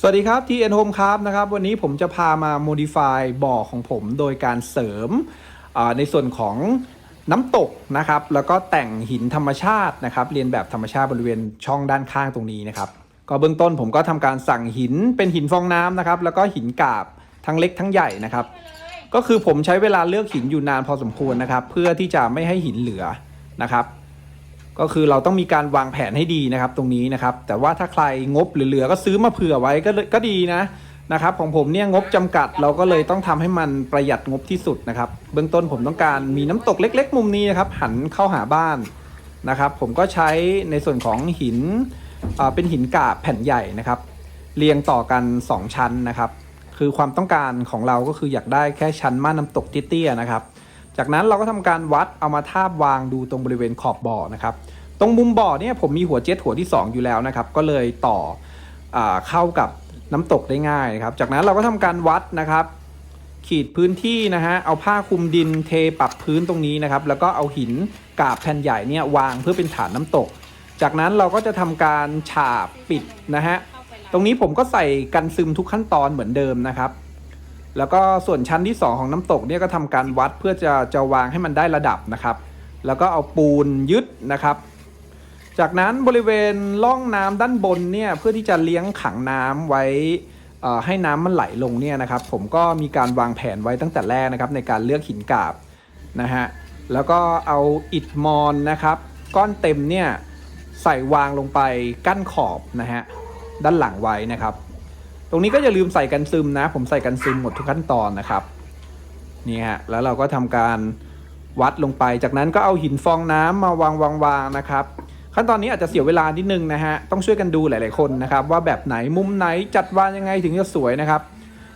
สวัสดีครับ TN Home ครับนะครับ วันนี้ผมจะพามา modify บ่อของผมโดยการเสริมในส่วนของน้ำตกนะครับ แล้วก็แต่งหินธรรมชาตินะครับ เรียนแบบธรรมชาติบริเวณช่องด้านข้างตรงนี้นะครับ ก็เบื้องต้นผมก็ทำการสั่งหินเป็นหินฟองน้ำนะครับ แล้วก็หินกาบทั้งเล็กทั้งใหญ่นะครับ ก็คือผมใช้เวลาเลือกหินอยู่นานพอสมควรนะครับ เพื่อที่จะไม่ให้หินเหลือนะครับ ก็คือเราต้องมีการวางแผนให้ดีนะครับตรงนี้นะครับ แต่ว่าถ้าใครงบเหลือๆก็ซื้อมาเผื่อไว้ก็เลยก็ดีนะนะครับของผมเนี่ยงบจำกัดเราก็เลยต้องทำให้มันประหยัดงบที่สุดนะครับ เบื้องต้นผมต้องการมีน้ำตกเล็ก ๆ มุมนี้นะครับหันเข้าหาบ้านนะครับ ผมก็ใช้ในส่วนของหินเอ่อเป็นหินกาบแผ่นใหญ่นะครับ เรียงต่อกัน 2 ชั้นนะครับ คือความต้องการของเราก็คืออยากได้แค่ชั้นม่านน้ำตกเตี้ยๆนะครับ จากนั้นเราก็ทำการวัดเอามาทาบวางดูตรงบริเวณขอบบ่อนะครับ ตรงมุมบ่อเนี่ยผมมีหัวเจ็ตหัวที่ 2 อยู่แล้วนะครับ ก็เลยต่ออเข้ากับน้ำตกได้ง่ายนะครับ จากนั้นเราก็ทำการวัดนะครับ ขีดพื้นที่นะฮะเอาผ้าคลุมดินเทปรับพื้นตรงนี้นะครับ แล้วก็เอาหินกาบแผ่นใหญ่เนี่ยวางเพื่อเป็นฐานน้ำตก จากนั้นเราก็จะทำการฉาบปิดนะฮะตรงนี้ผมก็ใส่กันซึมทุกขั้นตอนเหมือนเดิมนะครับ แล้วก็ส่วนชั้นที่ 2 ของน้ำตกเนี่ยก็ทำการวัดเพื่อจะจะวางให้มันได้ระดับนะครับ แล้วก็เอาปูนยึดนะครับ จากนั้นบริเวณร่องน้ำด้านบนเนี่ยเพื่อที่จะเลี้ยงขังน้ำไว้ให้น้ำมันไหลลงเนี่ยนะครับ ผมก็มีการวางแผนไว้ตั้งแต่แรกนะครับ ในการเลือกหินกาบนะฮะแล้วก็เอาอิฐมอนนะครับ ก้อนเต็มเนี่ยใส่วางลงไปกั้นขอบนะฮะด้านหลังไว้นะครับ ตรงนี้ก็อย่าลืมใส่กันซึมนะ ผมใส่กันซึมหมดทุกขั้นตอนนะครับนี่ฮะแล้วเราก็ทำการวัดลงไป จากนั้นก็เอาหินฟองน้ำมาวางวางวางนะครับ ขั้นตอนนี้อาจจะเสียเวลานิดนึงนะฮะต้องช่วยกันดูหลาย ๆคนนะครับ ว่าแบบไหนมุมไหนจัดวางยังไงถึงจะสวยนะครับ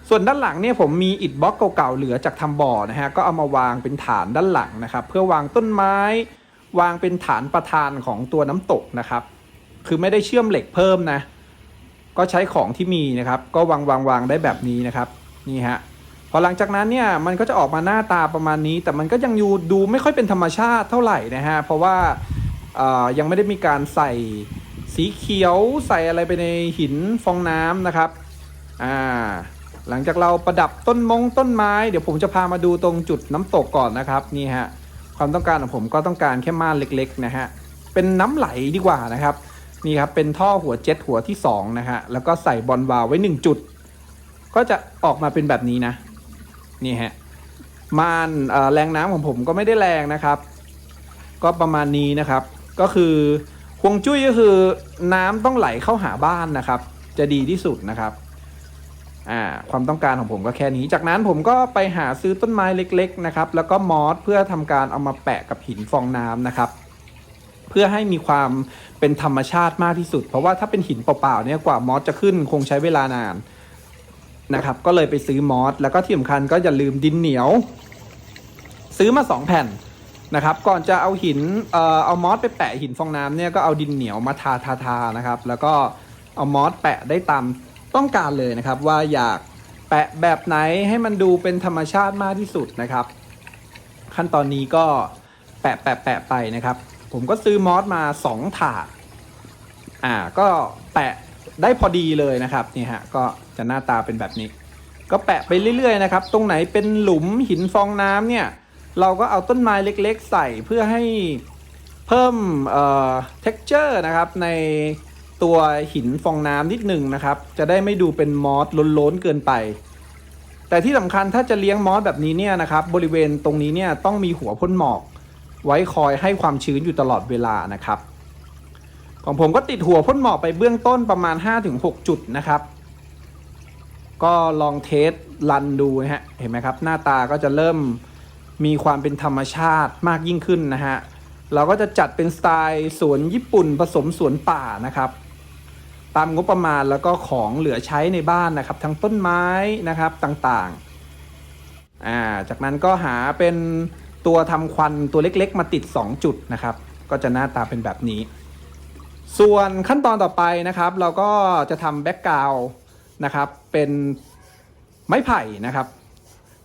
ส่วนด้านหลังเนี่ยผมมีอิฐบล็อกเก่าๆเหลือจากทำบ่อนะฮะก็เอามาวางเป็นฐานด้านหลังนะครับ เพื่อวางต้นไม้ วางเป็นฐานประธานของตัวน้ำตกนะครับ คือไม่ได้เชื่อมเหล็กเพิ่มนะ ก็ใช้ของที่มีนะครับ ก็วางวางวางได้แบบนี้นะครับ นี่ฮะ พอหลังจากนั้นเนี่ยมันก็จะออกมาหน้าตาประมาณนี้ แต่มันก็ยังอยู่ดูไม่ค่อยเป็นธรรมชาติเท่าไหร่นะฮะ เพราะว่ายังไม่ได้มีการใส่สีเขียวใส่อะไรไปในหินฟองน้ำนะครับ อ่า หลังจากเราประดับต้นมงต้นไม้ เดี๋ยวผมจะพามาดูตรงจุดน้ำตกก่อนนะครับนี่ฮะ ความต้องการของผมก็ต้องการแค่ม่านเล็กๆนะฮะ เป็นน้ำไหลดีกว่านะครับ นี่ครับเป็นท่อหัวเจ็ตหัวที่2นะฮะแล้วก็ใส่บอลวาล์วไว้ 1 จุด ก็จะออกมาเป็นแบบนี้นะ นี่ฮะม่านแรงน้ำของผมก็ไม่ได้แรงนะครับ ก็ประมาณนี้นะครับ ก็คือฮวงจุ้ยก็คือน้ำต้องไหลเข้าหาบ้านนะครับ จะดีที่สุดนะครับอ่าความต้องการของผมก็แค่นี้ จากนั้นผมก็ไปหาซื้อต้นไม้เล็ก ๆ นะครับ แล้วก็มอสเพื่อทำการเอามาแปะกับหินฟองน้ำนะครับ เพื่อให้มีความเป็นธรรมชาติมากที่สุด เพราะว่าถ้าเป็นหินเปล่าๆเนี่ยกว่ามอสจะขึ้นคงใช้เวลานานนะครับ ก็เลยไปซื้อมอสแล้วก็ที่สำคัญก็อย่าลืมดินเหนียว ซื้อมา 2 แผ่นนะครับ ก่อนจะเอาหินเอ่อเอามอสไปแปะหินฟองน้ำเนี่ยก็เอาดินเหนียวมาทาทาทานะครับ แล้วก็เอามอสแปะได้ตามต้องการเลยนะครับ ว่าอยากแปะแบบไหนให้มันดูเป็นธรรมชาติมากที่สุดนะครับ ขั้นตอนนี้ก็แปะแปะแปะไปนะครับ ผมก็ซื้อมอสมา2ถาด อ่า ก็แปะได้พอดีเลยนะครับ นี่ฮะ ก็จะหน้าตาเป็นแบบนี้ ก็แปะไปเรื่อยๆนะครับ ตรงไหนเป็นหลุมหินฟองน้ำเนี่ย เราก็เอาต้นไม้เล็กๆ ใส่เพื่อให้เพิ่มเอ่อ texture นะครับ ในตัวหินฟองน้ำนิดหนึ่งนะครับ จะได้ไม่ดูเป็นมอสล้นๆเกินไป แต่ที่สำคัญถ้าจะเลี้ยงมอสแบบนี้เนี่ยนะครับ บริเวณตรงนี้เนี่ยต้องมีหัวพ่นหมอก ไว้คอยให้ความชื้นอยู่ตลอดเวลานะครับ ของผมก็ติดหัวพ่นหมอกไปเบื้องต้นประมาณ 5-6 จุดนะครับ ก็ลองเทสรันดูนะฮะเห็นไหมครับ หน้าตาก็จะเริ่มมีความเป็นธรรมชาติมากยิ่งขึ้นนะฮะเราก็จะจัดเป็นสไตล์สวนญี่ปุ่นผสมสวนป่านะครับ ตามงบประมาณแล้วก็ของเหลือใช้ในบ้านนะครับ ทั้งต้นไม้นะครับต่างๆอ่าจากนั้นก็หาเป็น ตัวทำควันตัวเล็กๆ มาติด 2 จุดนะครับ ก็จะหน้าตาเป็นแบบนี้ ส่วนขั้นตอนต่อไปนะครับ เราก็จะทำแบ็กกราวนะครับ เป็นไม้ไผ่นะครับ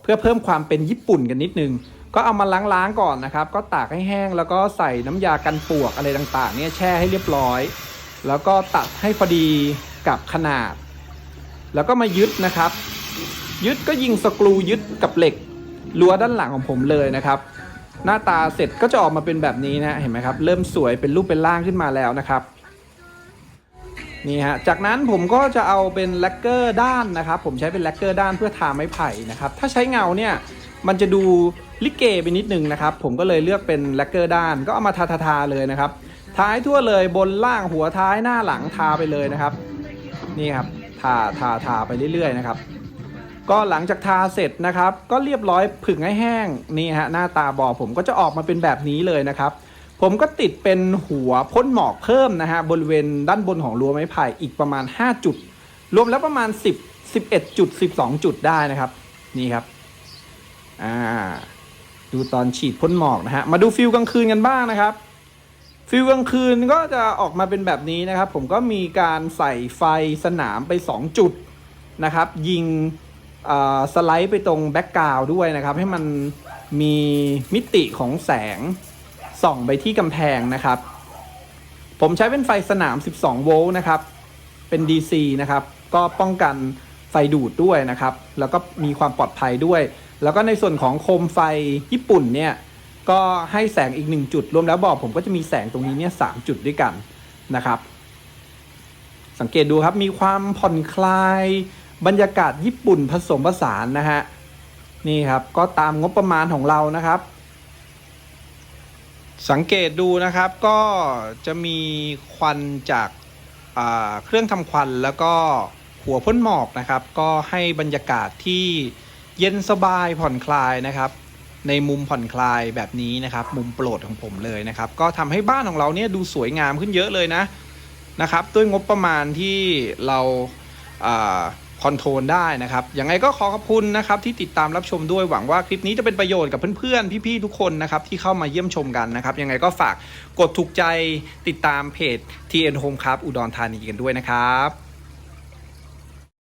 เพื่อเพิ่มความเป็นญี่ปุ่นกันนิดนึง ก็เอามาล้างๆก่อนนะครับ ก็ตากให้แห้งแล้วก็ใส่น้ำยากันปวกอะไรต่างๆเนี่ยแช่ให้เรียบร้อย แล้วก็ตัดให้พอดีกับขนาด แล้วก็มายึดนะครับ ยึดก็ยิงสกรูยึดกับเหล็ก รั้วด้านหลังของผมเลยนะครับ หน้าตาเสร็จก็จะออกมาเป็นแบบนี้นะเห็นไหมครับ เริ่มสวยเป็นรูปเป็นร่างขึ้นมาแล้วนะครับนี่ฮะจากนั้นผมก็จะเอาเป็นแลกเกอร์ด้านนะครับ ผมใช้เป็นแลกเกอร์ด้านเพื่อทาไม้ไผ่นะครับ ถ้าใช้เงาเนี่ยมันจะดูลิเกไปนิดนึงนะครับ ผมก็เลยเลือกเป็นแลกเกอร์ด้าน ก็เอามาทาทาทาๆๆเลยนะครับท้ายทั่วเลยบนล่างหัวท้ายหน้าหลังทาไปเลยนะครับ นี่ครับทาทาทาไปเรื่อยๆนะครับ ก็หลังจากทาเสร็จนะครับ ก็เรียบร้อยผึ่งให้แห้งนี่ฮะหน้าตาบอผมก็จะออกมาเป็นแบบนี้เลยนะครับ ผมก็ติดเป็นหัวพ่นหมอกเพิ่มนะฮะบริเวณด้านบนของรั้วไม้ไผ่อีกประมาณ 5 จุด รวมแล้วประมาณ 10 11จุด12 จุดได้นะครับ นี่ครับอ่าดูตอนฉีดพ่นหมอกนะฮะมาดูฟิลกลางคืนกันบ้างนะครับฟิลกลางคืนก็จะออกมาเป็นแบบนี้นะครับ ผมก็มีการใส่ไฟสนามไป 2 จุดนะครับ ยิง สไลด์ไปตรงแบ็กกราวด้วยนะครับ ให้มันมีมิติของแสงส่องไปที่กำแพงนะครับ ผมใช้เป็นไฟสนาม 12 โวลต์นะครับ เป็น DC นะครับ ก็ป้องกันไฟดูดด้วยนะครับ แล้วก็มีความปลอดภัยด้วย แล้วก็ในส่วนของโคมไฟญี่ปุ่นเนี่ย ก็ให้แสงอีกหนึ่งจุด รวมแล้วบอกผมก็จะมีแสงตรงนี้เนี่ยสามจุดด้วยกันนะครับ สังเกตดูครับ มีความผ่อนคลาย บรรยากาศญี่ปุ่นผสมผสานนะฮะนี่ครับก็ตามงบประมาณของเรานะครับสังเกตดูนะครับก็จะมีควันจากาเครื่องทำควันแล้วก็หัวพ่นหมอกนะครับ ก็ให้บรรยากาศที่เย็นสบายผ่อนคลายนะครับ ในมุมผ่อนคลายแบบนี้นะครับ มุมโปรดของผมเลยนะครับ ก็ทำให้บ้านของเราเนี่ยดูสวยงามขึ้นเยอะเลยนะนะครับ ด้วยงบประมาณที่เรา คอนโทรลได้นะครับยังไงก็ขอขอบคุณนะครับที่ติดตามรับชมด้วยหวังว่าคลิปนี้จะเป็นประโยชน์กับเพื่อนๆ พี่ๆ ทุกคนนะครับที่เข้ามาเยี่ยมชมกันนะครับยังไงก็ฝากกดถูกใจติดตามเพจ TN Home Club อุดรธานีกันด้วยนะครับ